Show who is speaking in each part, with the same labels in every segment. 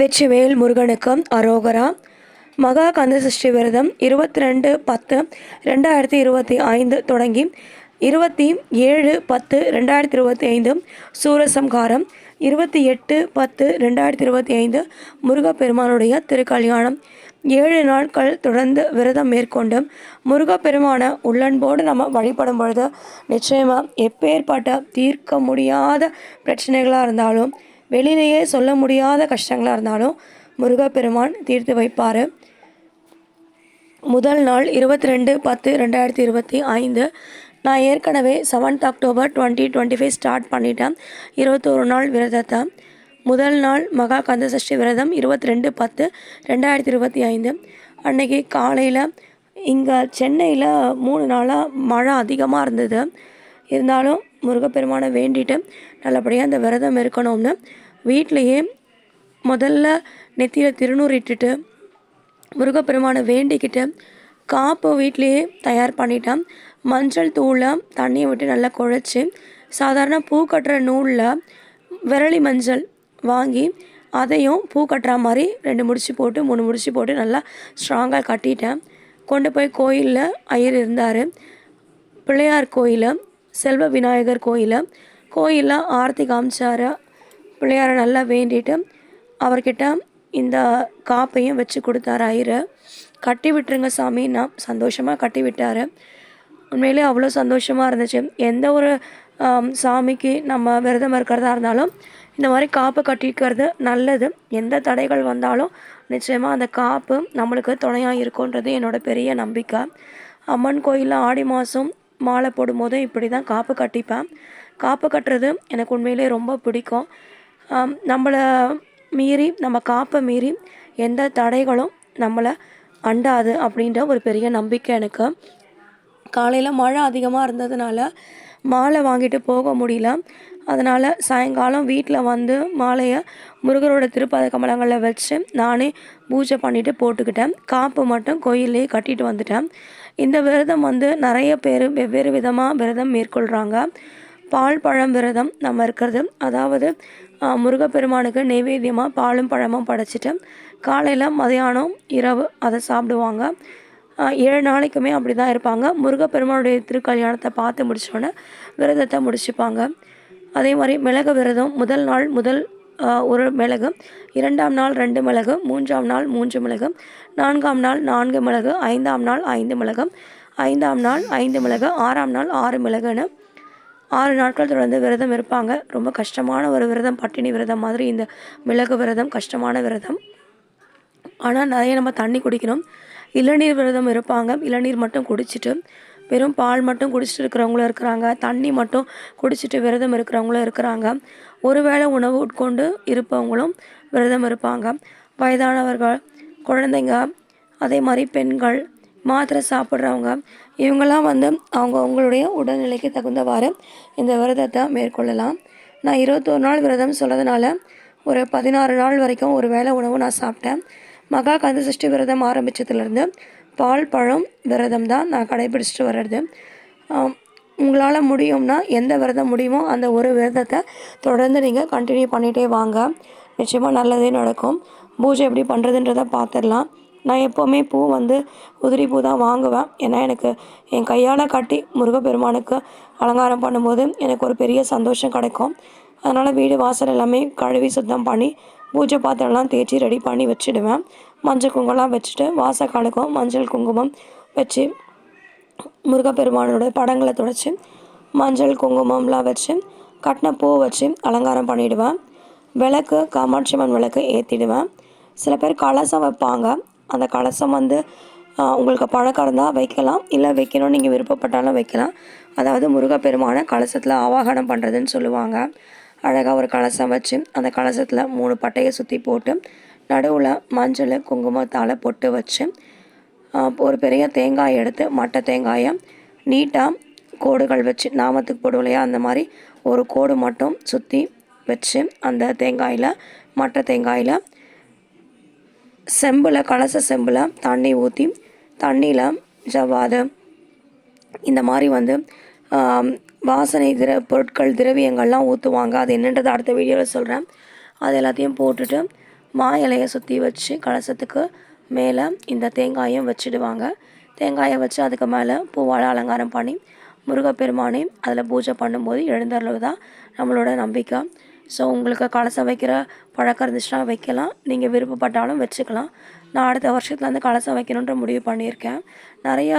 Speaker 1: வெற்றிவேல் முருகனுக்கு அரோகரா. மகா கந்த சஷ்டி விரதம் இருபத்தி ரெண்டு பத்து ரெண்டாயிரத்தி இருபத்தி ஐந்து தொடங்கி இருபத்தி ஏழு பத்து ரெண்டாயிரத்தி இருபத்தி ஐந்து சூரசம்காரம் இருபத்தி எட்டு பத்து ரெண்டாயிரத்தி இருபத்தி ஐந்து முருகப்பெருமானுடைய திருக்கல்யாணம். ஏழு நாட்கள் தொடர்ந்து விரதம் மேற்கொண்டு முருகப்பெருமான உள்ளன்போடு நம்ம வழிபடும் பொழுது நிச்சயமாக எப்பேற்பட்ட தீர்க்க முடியாத பிரச்சனைகளாக இருந்தாலும் வெளியிலேயே சொல்ல முடியாத கஷ்டங்களாக இருந்தாலும் முருகப்பெருமான் தீர்த்து வைப்பார். முதல் நாள் இருபத்தி ரெண்டு பத்து ரெண்டாயிரத்தி இருபத்தி ஐந்து. நான் ஏற்கனவே seventh October twenty twenty five start பண்ணிட்டேன். இருபத்தோரு நாள் விரதத்தை. முதல் நாள் மகா கந்தசஷ்டி விரதம் இருபத்தி ரெண்டு பத்து ரெண்டாயிரத்தி இருபத்தி ஐந்து. அன்னைக்கு காலையில் இங்கே சென்னையில் மூணு நாளாக மழை அதிகமாக இருந்தது. இருந்தாலும் முருகப்பெருமானை வேண்டிட்டு நல்லபடியாக அந்த விரதம் இருக்கணும்னு வீட்டிலையே முதல்ல நெத்தியில் திருநூறு இட்டுட்டு முருகப்பெருமானை வேண்டிக்கிட்டு காப்பு வீட்லேயே தயார் பண்ணிட்டேன். மஞ்சள் தூளை தண்ணியை விட்டு நல்லா குழச்சி சாதாரண பூ கட்டுற நூலில் விரலி மஞ்சள் வாங்கி அதையும் பூ கட்டுற மாதிரி ரெண்டு முடிச்சு போட்டு மூணு முடிச்சு போட்டு நல்லா ஸ்ட்ராங்காக கட்டிட்டேன். கொண்டு போய் கோயிலில் ஐயர் இருந்தார். பிள்ளையார் கோயில் செல்வ விநாயகர் கோயில். கோயிலில் ஆரத்தி காமிச்சார். பிள்ளையாரை நல்லா வேண்டிட்டு அவர்கிட்ட இந்த காப்பையும் வச்சு கொடுத்தாரு ஐயர். கட்டி விட்டுருங்க சாமி. நான் சந்தோஷமாக கட்டி விட்டார். உண்மையிலே அவ்வளோ சந்தோஷமாக இருந்துச்சு. எந்த ஒரு சாமிக்கு நம்ம விரதம் இருக்கிறதா இருந்தாலும் இந்த மாதிரி காப்பு கட்டிக்கிறது நல்லது. எந்த தடைகள் வந்தாலும் நிச்சயமாக அந்த காப்பு நம்மளுக்கு துணையாக இருக்குன்றது என்னோட பெரிய நம்பிக்கை. அம்மன் கோயிலில் ஆடி மாதம் மாலை போடும்போது இப்படி தான் காப்பு கட்டிப்பேன். காப்பு கட்டுறது எனக்கு உண்மையிலே ரொம்ப பிடிக்கும். நம்மளை மீறி நம்ம காப்பை மீறி எந்த தடைகளும் நம்மளை அண்டாது அப்படின்ற ஒரு பெரிய நம்பிக்கை எனக்கு. காலையில் மழை அதிகமாக இருந்ததுனால மாலை வாங்கிட்டு போக முடியல. அதனால் சாயங்காலம் வீட்டில் வந்து மாலையை முருகரோட திருப்பத கமலங்களில் வச்சு நானே பூஜை பண்ணிவிட்டு போட்டுக்கிட்டேன். காப்பு மட்டும் கோயிலே கட்டிட்டு வந்துட்டேன். இந்த விரதம் வந்து நிறைய பேர் வெவ்வேறு விதமாக விரதம் மேற்கொள்கிறாங்க பால் பழம் விரதம் நம்ம இருக்கிறது. அதாவது முருகப்பெருமானுக்கு நெய்வேத்தியமாக பாலும் பழமும் படைச்சிட்டு காலையில் மதியானம் இரவு அதை சாப்பிடுவாங்க. ஏழு நாளைக்குமே அப்படி தான் இருப்பாங்க. முருகப்பெருமானுடைய திருக்கல்யாணத்தை பார்த்து முடிச்சோடனே விரதத்தை முடிச்சுப்பாங்க. அதே மாதிரி மிளகு விரதம் முதல் நாள் முதல் ஒரு மிளகு இரண்டாம் நாள் ரெண்டு மிளகு மூன்றாம் நாள் மூன்று மிளகு நான்காம் நாள் நான்கு மிளகு ஐந்தாம் நாள் ஐந்து மிளகு ஐந்தாம் நாள் ஐந்து மிளகு ஆறாம் நாள் ஆறு மிளகுன்னு ஆறு நாட்கள் தொடர்ந்து விரதம் இருப்பாங்க. ரொம்ப கஷ்டமான ஒரு விரதம் பட்டினி விரதம் மாதிரி இந்த மிளகு விரதம் கஷ்டமான விரதம். ஆனால் நிறைய நம்ம தண்ணி குடிக்கணும். இளநீர் விரதம் இருப்பாங்க. இளநீர் மட்டும் குடிச்சிட்டு வெறும் பால் மட்டும் குடிச்சிட்டு இருக்கிறவங்களும் இருக்கிறாங்க. தண்ணி மட்டும் குடிச்சிட்டு விரதம் இருக்கிறவங்களும் இருக்கிறாங்க. ஒருவேளை உணவு உட்கொண்டு இருப்பவங்களும் விரதம் இருப்பாங்க. வயதானவர்கள் குழந்தைங்க அதே மாதிரி பெண்கள் மாத்திரை சாப்பிட்றவங்க இவங்கெல்லாம் வந்து அவங்க அவங்களுடைய உடல்நிலைக்கு தகுந்தவாறு இந்த விரதத்தை மேற்கொள்ளலாம். நான் இருபத்தோரு நாள் விரதம் சொல்கிறதுனால ஒரு பதினாறு நாள் வரைக்கும் ஒரு வேளை உணவு நான் சாப்பிட்டேன். மகா கந்த சஷ்டி விரதம் ஆரம்பித்ததுலேருந்து பால் பழம் விரதம் தான் நான் கடைபிடிச்சிட்டு வர்றது. உங்களால் முடியும்னா எந்த விரதம் முடியுமோ அந்த ஒரு விரதத்தை தொடர்ந்து நீங்கள் கண்டினியூ பண்ணிகிட்டே வாங்க. நிச்சயமாக நல்லதே நடக்கும். பூஜை எப்படி பண்ணுறதுன்றதை பார்த்துடலாம். நான் எப்போவுமே பூ வந்து உதிரி பூ தான் வாங்குவேன். ஏன்னா எனக்கு என் கையால் கட்டி முருகப்பெருமானுக்கு அலங்காரம் பண்ணும்போது எனக்கு ஒரு பெரிய சந்தோஷம் கிடைக்கும். அதனால் வீடு வாசல் எல்லாமே கழுவி சுத்தம் பண்ணி பூஜை பாத்திரம்லாம் தேய்ச்சி ரெடி பண்ணி வச்சுடுவேன். மஞ்சள் குங்குமம்லாம் வச்சுட்டு வாசக்காலுக்கும் மஞ்சள் குங்குமம் வச்சு முருகப்பெருமானோட படங்களை துடைச்சி மஞ்சள் குங்குமம்லாம் வச்சு கட்டின பூ வச்சு அலங்காரம் பண்ணிவிடுவேன் விளக்கு காமாட்சி அம்மன் விளக்கு ஏற்றிடுவேன் சில பேர் கலசம் வைப்பாங்க. அந்த கலசம் வந்து உங்களுக்கு பழக்கம் இருந்தால் வைக்கலாம். இல்லை வைக்கணும்னு நீங்கள் விருப்பப்பட்டாலும் வைக்கலாம். அதாவது முருகப்பெருமானை கலசத்தில் ஆவாகனம் பண்ணுறதுன்னு சொல்லுவாங்க. அழகாக ஒரு கலசம் வச்சு அந்த கலசத்தில் மூணு பட்டையை சுற்றி போட்டு நடுவில் மஞ்சள் குங்குமத்தால் பொட்டு வச்சு ஒரு பெரிய தேங்காய் எடுத்து மட்டை தேங்காயை நீட்டாக கோடுகள் வச்சு நாமத்துக்கு போடுவோம் இல்லையா அந்த மாதிரி ஒரு கோடு மட்டும் சுற்றி வச்சு அந்த தேங்காயில் மட்டை தேங்காயில் செம்பில் கலச செம்பில் தண்ணி ஊற்றி தண்ணியில் ஜவ்வாது. இந்த மாதிரி வந்து வாசனை திர பொருட்கள் திரவியங்கள்லாம் ஊற்றுவாங்க அது என்னன்றது அடுத்த வீடியோவில் சொல்கிறேன் அது எல்லாத்தையும் போட்டுட்டு மா இலையை சுற்றி வச்சு கலசத்துக்கு மேலே இந்த தேங்காயும் வச்சுடுவாங்க. தேங்காயை வச்சு அதுக்கு மேலே பூவால் அலங்காரம் பண்ணி முருகப்பெருமானை அதில் பூஜை பண்ணும்போது எழுந்தருள்வதான் நம்மளோட நம்பிக்கை. ஸோ உங்களுக்கு கலசம் வைக்கிற பழக்கம் இருந்துச்சுன்னா வைக்கலாம். நீங்கள் விருப்பப்பட்டாலும் வச்சுக்கலாம். நான் அடுத்த வருஷத்துலேருந்து கலசம் வைக்கணுன்ற முடிவு பண்ணியிருக்கேன். நிறையா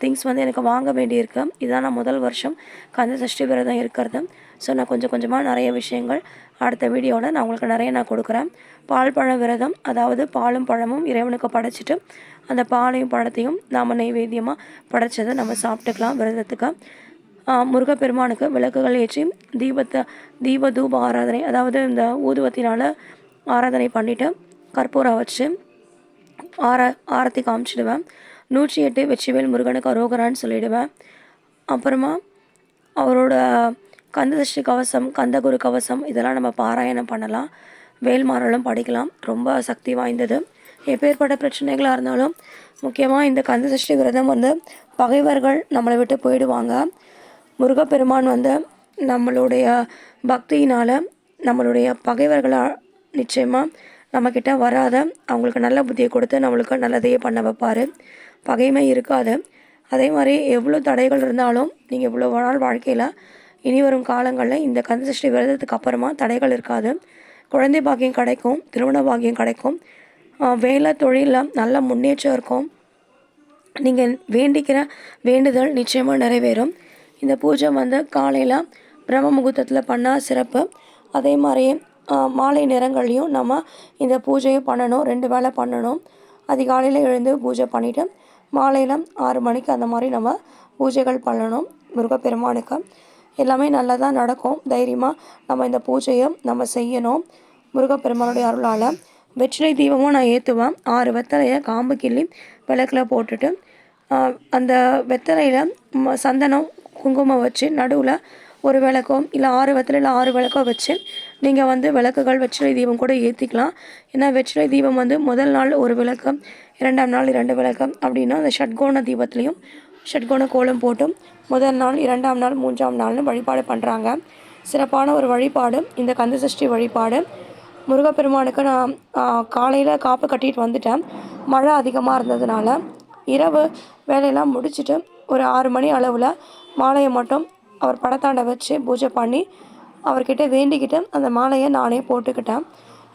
Speaker 1: திங்ஸ் வந்து எனக்கு வாங்க வேண்டியிருக்கு. இதுதான் நான் முதல் வருஷம் கந்த சஷ்டி விரதம் இருக்கிறது. ஸோ நான் கொஞ்சம் கொஞ்சமாக நிறைய விஷயங்கள் அடுத்த வீடியோவில் நான் உங்களுக்கு நிறைய நான் கொடுக்குறேன். பால் பழ விரதம் அதாவது பாலும் பழமும் இறைவனுக்கு படைச்சிட்டு அந்த பாலையும் பழத்தையும் நாம் நைவேத்தியமாக படைச்சதை நம்ம சாப்பிட்டுக்கலாம் விரதத்துக்கு. முருகப்பெருமானுக்கு விளக்குகள் ஏற்றி தீபத்தை தீப தூப ஆராதனை அதாவது இந்த ஊதுவத்தினால் ஆராதனை பண்ணிவிட்டு கற்பூரம் வச்சு ஆர ஆரத்தி காமிச்சிடுவேன். நூற்றி எட்டு வெற்றிவேல் முருகனுக்கு அரோகரான்னு சொல்லிடுவேன். அப்புறமா அவரோட கந்ததஷ்டி கவசம் கந்தகுரு கவசம் இதெல்லாம் நம்ம பாராயணம் பண்ணலாம். வேல்மாறலும் படிக்கலாம். ரொம்ப சக்தி வாய்ந்தது. எப்பேற்பட்ட பிரச்சனைகளாக இருந்தாலும் முக்கியமாக இந்த கந்தசஷ்டி விரதம் வந்து பகைவர்கள் நம்மளை விட்டு போயிடுவாங்க. முருகப்பெருமான் வந்து நம்மளுடைய பக்தியினால் நம்மளுடைய பகைவர்களை நிச்சயமாக நம்மக்கிட்ட வராத அவங்களுக்கு நல்ல புத்தியை கொடுத்து நம்மளுக்கு நல்லதையே பண்ண வைப்பார். பகைமை இருக்காது. அதே மாதிரி எவ்வளோ தடைகள் இருந்தாலும் நீங்கள் இவ்வளோ நாள் வாழ்க்கையில் இனி வரும் காலங்களில் இந்த கந்தசஷ்டி விரதத்துக்கு அப்புறமா தடைகள் இருக்காது. குழந்தை பாக்கியம் கிடைக்கும் திருமண பாக்கியம் கிடைக்கும். வேலை தொழிலில் நல்ல முன்னேற்றம் இருக்கும். நீங்கள் வேண்டிக்கிற வேண்டுதல் நிச்சயமாக நிறைவேறும். இந்த பூஜை வந்து காலையில் பிரம்ம முகூர்த்தத்தில் பண்ணால் சிறப்பு. அதே மாதிரியே மாலை நேரங்கள்லையும் நம்ம இந்த பூஜையை பண்ணணும் ரெண்டு வேளை பண்ணணும். அதிகாலையில் எழுந்து பூஜை பண்ணிவிட்டு மாலையில் ஆறு மணிக்கு அந்த மாதிரி நம்ம பூஜைகள் பண்ணணும். முருகப்பெருமானுக்கு எல்லாமே நல்லதாக நடக்கும். தைரியமாக நம்ம இந்த பூஜையை நம்ம செய்யணும். முருகப்பெருமானுடைய அருளால் வெற்றிலை தீபமும் நான் ஏற்றுவேன் ஆறு வெத்தலையை காம்பு கிள்ளி விளக்கில் போட்டுட்டு அந்த வெத்தலையில் சந்தனம் குங்குமம் வச்சு நடுவில் ஒரு விளக்கோ இல்லை ஆறு வெத்தலையில் ஆறு விளக்கோ வச்சு நீங்கள் வந்து விளக்குகள் வெற்றிலை தீபம் கூட ஏற்றிக்கலாம் ஏன்னா வெற்றிலை தீபம் வந்து முதல் நாள் ஒரு விளக்கு இரண்டாம் நாள் இரண்டு விளக்கம் அப்படின்னா அந்த ஷட்கோண தீபத்துலேயும் ஷட்கோண கோலம் போட்டும் முதல் நாள் இரண்டாம் நாள் மூன்றாம் நாள்னு வழிபாடு பண்ணுறாங்க சிறப்பான ஒரு வழிபாடு இந்த கந்தசஷ்டி வழிபாடு. முருகப்பெருமானுக்கு நான் காலையில் காப்பு கட்டிட்டு வந்துட்டேன். மழை அதிகமாக இருந்ததுனால இரவு வேலையெல்லாம் முடிச்சுட்டு ஒரு ஆறு மணி அளவில் மாலையை மட்டும் அவர் படத்தாண்ட வச்சு பூஜை பண்ணி அவர்கிட்ட வேண்டிக்கிட்டு அந்த மாலையை நானே போட்டுக்கிட்டேன்.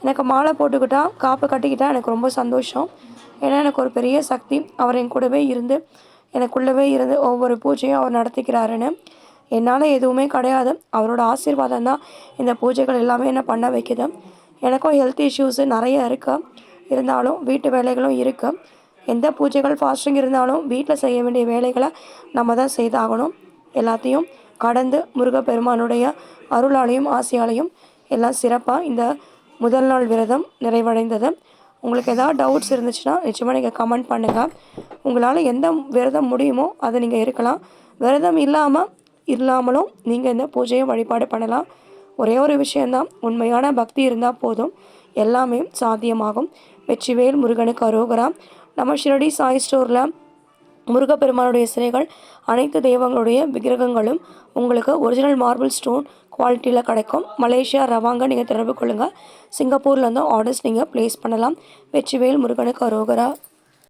Speaker 1: எனக்கு மாலை போட்டுக்கிட்டா காப்பு கட்டிக்கிட்டால் எனக்கு ரொம்ப சந்தோஷம். ஏன்னா எனக்கு ஒரு பெரிய சக்தி. அவர் என் கூடவே இருந்து எனக்குள்ளவே இருந்து ஒவ்வொரு பூஜையும் அவர் நடத்திக்கிறாருன்னு என்னால் எதுவுமே கிடையாது. அவரோட ஆசீர்வாதம் தான் இந்த பூஜைகள் எல்லாமே என்ன பண்ண வைக்குது. எனக்கும் ஹெல்த் இஷ்யூஸு நிறைய இருக்குது இருந்தாலும் வீட்டு வேலைகளும் இருக்குது எந்த பூஜைகள் ஃபாஸ்டிங் இருந்தாலும் வீட்டில் செய்ய வேண்டிய வேலைகளை நம்ம தான் செய்தாகணும். எல்லாத்தையும் கடந்து முருகப்பெருமானுடைய அருளாலையும் ஆசையாலையும் எல்லாம் சிறப்பாக இந்த முதல் நாள் விரதம் நிறைவடைந்தது. உங்களுக்கு எதாவது டவுட்ஸ் இருந்துச்சுன்னா நிச்சயமாக நீங்கள் கமெண்ட் பண்ணுங்கள் உங்களால் எந்த விரதம் முடியுமோ அதை நீங்கள் இருக்கலாம். விரதம் இல்லாமல் இல்லாமலும் நீங்கள் இந்த பூஜையை வழிபாடு பண்ணலாம். ஒரே ஒரு விஷயந்தான் உண்மையான பக்தி இருந்தால் போதும். எல்லாமே சாத்தியமாகும். வெற்றிவேல் முருகனுக்கு அரோகரா. நம்ம ஷிரடி சாய் ஸ்டோரில் முருகப்பெருமானுடைய சிலைகள் அனைத்து தெய்வங்களுடைய விக்கிரகங்களும் உங்களுக்கு ஒரிஜினல் மார்பிள் ஸ்டோன் குவாலிட்டியில் கிடைக்கும். மலேசியா ரவாங்க நீங்கள் தொடர்பு கொள்ளுங்கள் சிங்கப்பூர்லேருந்து ஆர்டர்ஸ் நீங்கள் ப்ளேஸ் பண்ணலாம். வெற்றிவேல் முருகனுக்கு அரோகரா.